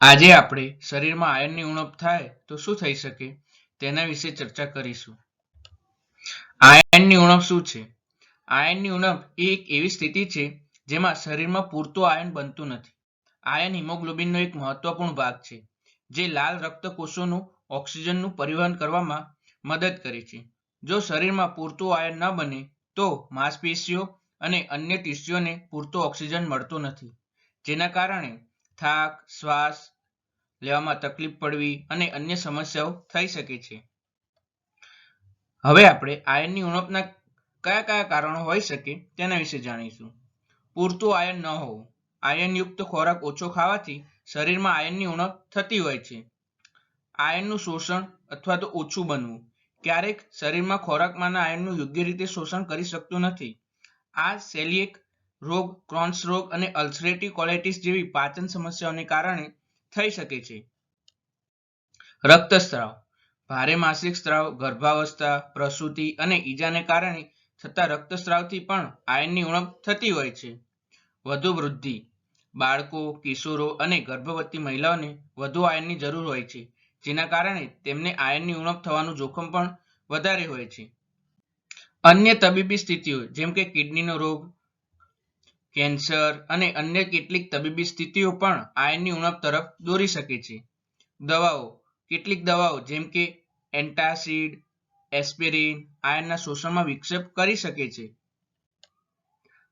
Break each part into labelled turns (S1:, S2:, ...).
S1: આજે આપણે શરીરમાં આયર્નની ઉણપ થાય તો શું થઈ શકે તેના વિશે ચર્ચા કરીશું. આયર્નની ઉણપ શું છે? આયર્નની ઉણપ એ એક એવી સ્થિતિ છે જેમાં શરીરમાં પૂરતું આયર્ન બનતું નથી. આયર્ન હિમોગ્લોબિનનો એક મહત્વપૂર્ણ ભાગ છે, જે લાલ રક્તકોષોનું ઓક્સિજનનું પરિવહન કરવામાં મદદ કરે છે. જો શરીરમાં પૂરતું આયર્ન ન બને તો માંસપેશીઓ અને અન્ય ટીસ્યુઓને પૂરતો ઓક્સિજન મળતો નથી, જેના કારણે થાક, શ્વાસ લેવામાં તકલીફ પડવી અને અન્ય સમસ્યાઓ થઈ શકે છે. હવે આપણે આયર્નની ઉણપના કયા કયા કારણો હોઈ શકે તેના વિશે જાણીશું. પૂરતું આયન ન હોવું. આયર્નયુક્ત ખોરાક ઓછો ખાવાથી શરીરમાં આયર્નની ઉણપ થતી હોય છે. આયર્નનું શોષણ અથવા તો ઓછું બનવું. ક્યારેક શરીરમાં ખોરાકમાંના આયનનું યોગ્ય રીતે શોષણ કરી શકતું નથી. આ સેલિએક રોગ ક્રોન્સ રોગ અને અલ્સરેટિવ કોલેટિસ જેવી પાચન સમસ્યાઓને કારણે થઈ શકે છે. રક્તસ્રાવ. ભારે માસિક સ્ત્રાવ ગર્ભાવસ્થા, પ્રસૂતિ અને ઈજાને કારણે થતા રક્તસ્રાવથી પણ આયનની ઉણપ થતી હોય છે. વધુ વૃદ્ધિ. બાળકો, કિશોરો અને ગર્ભવતી મહિલાઓને વધુ આયર્નની જરૂર હોય છે, જેના કારણે તેમને આયર્નની ઉણપ થવાનું જોખમ પણ વધારે હોય છે. અન્ય તબીબી સ્થિતિઓ, જેમ કે કિડનીનો રોગ કેન્સર અને અન્ય કેટલીક તબીબી સ્થિતિઓ પણ આયર્નની ઉણપ તરફ દોરી શકે છે. દવાઓ. કેટલીક દવાઓ જેમ કે એન્ટાસિડ, એસ્પિરિન આયર્નના શોષણમાં વિક્ષેપ કરી શકે છે.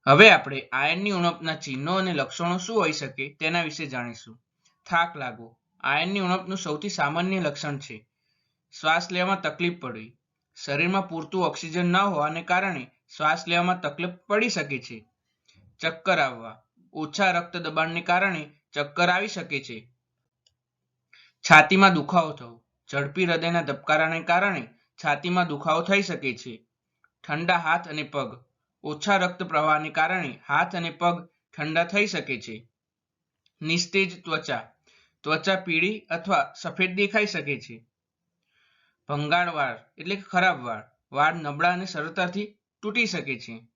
S1: હવે આપણે આયર્નની ઉણપના ચિહ્નો અને લક્ષણો શું હોઈ શકે તેના વિશે જાણીશું. થાક લાગવો. આયર્નની ઉણપનું સૌથી સામાન્ય લક્ષણ છે. શ્વાસ લેવામાં તકલીફ પડવી. શરીરમાં પૂરતું ઓક્સિજન ન હોવાને કારણે શ્વાસ લેવામાં તકલીફ પડી શકે છે. ચક્કર આવવા. ઓછા રક્ત દબાણને કારણે ચક્કર આવી શકે છે. છાતીમાં દુખાવો થવો. ઝડપી હૃદયના ધબકારાને કારણે છાતીમાં દુખાવો થઈ શકે છે. ઠંડા હાથ અને પગ. ઓછા રક્ત પ્રવાહને કારણે હાથ અને પગ ઠંડા થઈ શકે છે. નિસ્તેજ ત્વચા. ત્વચા પીળી અથવા સફેદ દેખાઈ શકે છે. ભંગાણ વાળ એટલે કે ખરાબ વાળ. વાળ નબળા અને સરળતાથી તૂટી શકે છે.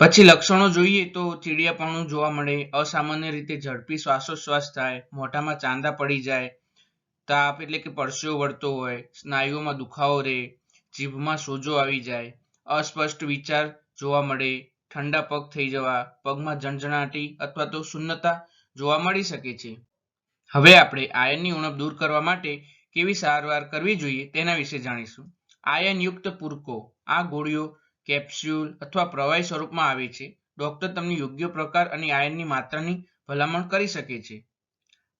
S1: પછી લક્ષણો જોઈએ તો ચીડિયાપણું જોવા મળે, અસામાન્ય રીતે ઝડપી શ્વાસોશ્વાસ થાય, મોઢામાં ચાંદા પડી જાય, તાપ એટલે કે પરસેવો વળતો હોય, સ્નાયુઓમાં દુખાવો રહે, જીભમાં સોજો આવી જાય, અસ્પષ્ટ વિચાર જોવા મળે, ઠંડા પગ થઈ જવા, પગમાં ઝણઝણાટી અથવા તો શૂન્યતા જોવા મળી શકે છે. હવે આપણે આયર્નની ઉણપ દૂર કરવા માટે કેવી સારવાર કરવી જોઈએ તેના વિશે જાણીશું. આયનયુક્ત પૂરકો, આ ગોળીઓ કેપ્સ્યુલ અથવા પ્રવાહી સ્વરૂપમાં આવે છે. ડોક્ટર તમને યોગ્ય પ્રકાર અને આયનની માત્રાની ભલામણ કરી શકે છે.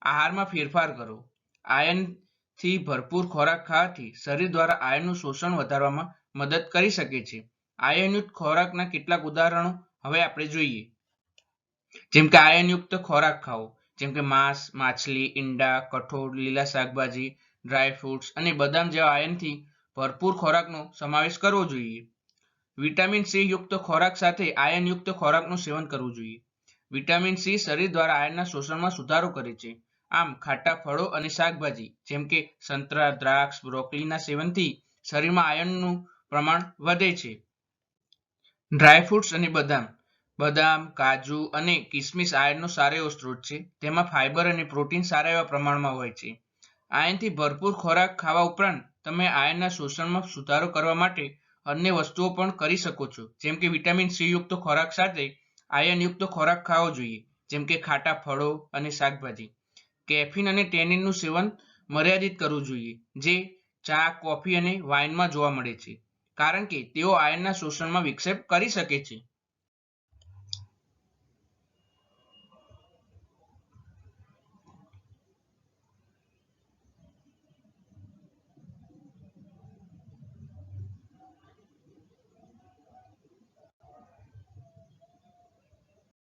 S1: આહારમાં ફેરફાર કરો. આયનથી ભરપૂર ખોરાક ખાવાથી શરીર દ્વારા આયનનું શોષણ વધારવામાં મદદ કરી શકે છે. આયનયુક્ત ખોરાકના કેટલાક ઉદાહરણો હવે આપણે જોઈએ. જેમ કે આયનયુક્ત ખોરાક ખાવો જેમ કે માંસ, માછલી, ઈંડા, કઠોળ, લીલા શાકભાજી, ડ્રાય ફ્રૂટ્સ અને બદામ જેવા આયનથી ભરપૂર ખોરાકનો સમાવેશ કરવો જોઈએ. વિટામિન સી યુક્ત ખોરાક સાથે આયર્નયુક્ત ખોરાકનું સેવન કરવું જોઈએ. વિટામિન સી શરીર દ્વારા આયર્નના શોષણમાં સુધારો કરે છે. આમ, ખાટા ફળો અને શાકભાજી, જેમ કે સંતરા, દ્રાક્ષ, બ્રોકલીના સેવનથી શરીરમાં આયનનું પ્રમાણ વધે છે. ડ્રાય ફ્રૂટ્સ અને બદામ. બદામ, કાજુ અને કિસમિસ આયનનો સારો એવો સ્ત્રોત છે. તેમાં ફાઇબર અને પ્રોટીન સારા એવા પ્રમાણમાં હોય છે. આયનથી ભરપૂર ખોરાક ખાવા ઉપરાંત તમે આયર્નના શોષણમાં સુધારો કરવા માટે અન્ય વસ્તુઓ પણ કરી શકો છો. જેમ કે વિટામિન સી યુક્ત ખોરાક સાથે આયર્નયુક્ત ખોરાક ખાવો જોઈએ, જેમ કે ખાટા ફળો અને શાકભાજી. કેફીન અને ટેનિનનું સેવન મર્યાદિત કરવું જોઈએ, જે ચા, કોફી અને વાઇનમાં જોવા મળે છે. કારણ કે તેઓ આયર્નના શોષણમાં વિક્ષેપ કરી શકે છે.